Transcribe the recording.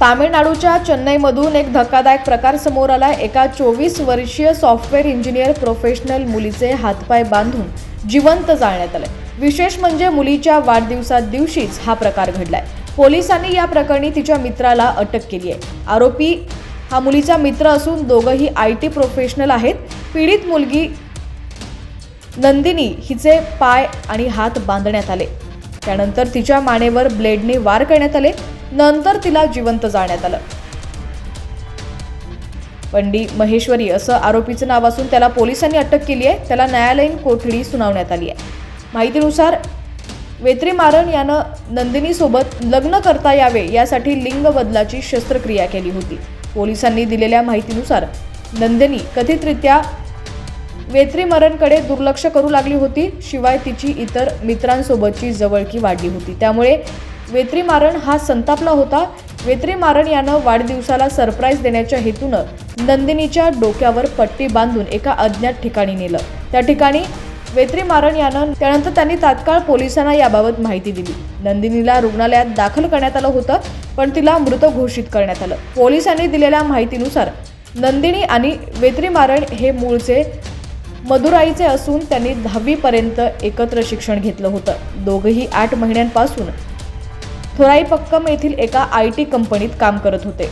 तामिळनाडूच्या चेन्नईमधून एक धक्कादायक प्रकार समोर आला एका चोवीस वर्षीय सॉफ्टवेअर इंजिनियर प्रोफेशनल मुलीचे हातपाय बांधून जिवंत जाळण्यात आले विशेष म्हणजे मुलीच्या वाढदिवसा दिवशीच हा प्रकार घडलाय. पोलिसांनी या प्रकरणी तिच्या मित्राला अटक केली आहे आरोपी हा मुलीचा मित्र असून दोघंही आय टी प्रोफेशनल आहेत. पीडित मुलगी नंदिनी हिचे पाय आणि हात बांधण्यात आले. त्यानंतर तिच्या मानेवर ब्लेडने वार करण्यात आले. नंतर तिला जिवंत जाळण्यात आलं. पंडी महेश्वरी असं आरोपीचं नाव असून त्याला पोलिसांनी अटक केली आहे. त्याला न्यायालयीन कोठडी सुनावण्यात आली आहे. माहितीनुसार वेत्रेमारन यानं नंदिनीसोबत लग्न करता यावे यासाठी लिंग बदलाची शस्त्रक्रिया केली होती. पोलिसांनी दिलेल्या माहितीनुसार नंदिनी कथितरित्या वेत्री मरणकडे दुर्लक्ष करू लागली होती शिवाय तिची इतर मित्रांसोबतची जवळकी वाढली होती. त्यामुळे वेत्री मारण हा संतापला होता. वेत्री मारण यानं वाढदिवसाला सरप्राईज देण्याच्या हेतूनं नंदिनीच्या डोक्यावर पट्टी बांधून एका अज्ञात ठिकाणी नेलं. त्या ठिकाणी वेत्री मारण यानं त्यानंतर त्यांनी तात्काळ पोलिसांना याबाबत माहिती दिली. नंदिनीला रुग्णालयात दाखल करण्यात आलं होतं पण तिला मृत घोषित करण्यात आलं. पोलिसांनी दिलेल्या माहितीनुसार नंदिनी आणि वेत्री मारण हे मूळचे मदुराईचे असून त्यांनी दहावीपर्यंत एकत्र शिक्षण घेतलं होतं. दोघंही आठ महिन्यांपासून थोराईपक्कम येथील एका आय टी कंपनीत काम करत होते.